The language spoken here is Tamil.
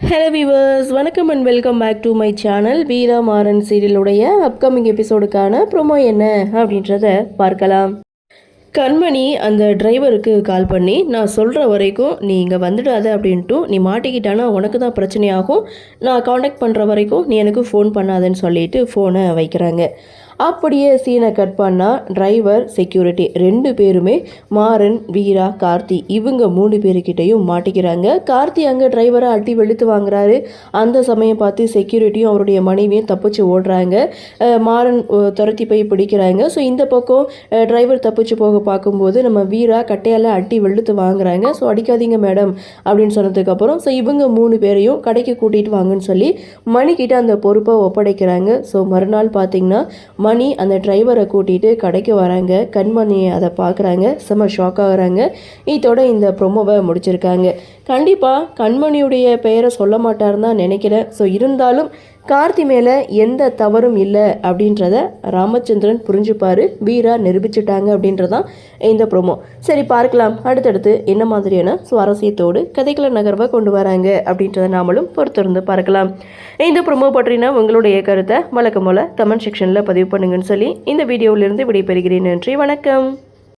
ஹலோ வீவர்ஸ் வணக்கம் and welcome back to my channel Veera Maran சீரியலுடைய upcoming எபிசோடுக்கான ப்ரோமோ என்ன அப்படின்றத பார்க்கலாம். கண்மணி அந்த டிரைவருக்கு கால் பண்ணி நான் சொல்கிற வரைக்கும் நீ இங்கே வந்துடாத அப்படின்ட்டு நீ மாட்டிக்கிட்டானா? உனக்கு தான் பிரச்சனையாகும். நான் காண்டாக்ட் பண்ணுற வரைக்கும் நீ எனக்கு ஃபோன் பண்ணாதன்னு சொல்லிட்டு ஃபோனை வைக்கிறாங்க. அப்படியே சீனை கட் பண்ணால் டிரைவர் செக்யூரிட்டி ரெண்டு பேருமே மாறன் வீரா கார்த்தி இவங்க மூணு பேருக்கிட்டையும் மாட்டிக்கிறாங்க. கார்த்தி அங்கே டிரைவரை அட்டி வெளுத்து வாங்குறாரு. அந்த சமயம் பார்த்து செக்யூரிட்டியும் அவருடைய மனைவியும் தப்பிச்சு ஓடுறாங்க. மாறன் துரத்தி போய் பிடிக்கிறாங்க. ஸோ இந்த பக்கம் டிரைவர் தப்பிச்சு போக பார்க்கும்போது நம்ம வீரா கட்டையால் அட்டி வெளுத்து வாங்குறாங்க. ஸோ அடிக்காதீங்க மேடம் அப்படின்னு சொன்னதுக்கப்புறம் ஸோ இவங்க மூணு பேரையும் கடைக்கு கூட்டிகிட்டு வாங்கன்னு சொல்லி மணிக்கிட்ட அந்த பொறுப்பை ஒப்படைக்கிறாங்க. ஸோ மறுநாள் பார்த்தீங்கன்னா மணி அந்த டிரைவரை கூட்டிகிட்டு கடைக்கு வராங்க. கண்மணியை அதை பார்க்குறாங்க. செம்ம ஷாக் ஆகுறாங்க. இதோட இந்த ப்ரொமோவை முடிச்சிருக்காங்க. கண்டிப்பாக கண்மணியுடைய பெயரை சொல்ல மாட்டார்னு தான் நினைக்கிறேன். ஸோ இருந்தாலும் கார்த்தி மேலே எந்த தவறும் இல்லை அப்படின்றத ராமச்சந்திரன் புரிஞ்சுப்பார். வீரா நிரூபிச்சிட்டாங்க அப்படின்றதான் இந்த ப்ரோமோ சரி பார்க்கலாம். அடுத்தடுத்து என்ன மாதிரியான சுவாரஸ்யத்தோடு கதைகளை நகர்வை கொண்டு வராங்க அப்படின்றத நாமளும் பொறுத்திருந்து பார்க்கலாம். இந்த ப்ரோமோ பற்றினா உங்களுடைய கருத்தை வழக்கம் போல் கமெண்ட் செக்ஷனில் பதிவு பண்ணுங்கன்னு சொல்லி இந்த வீடியோவிலிருந்து விடைபெறுகிறேன். நன்றி வணக்கம்.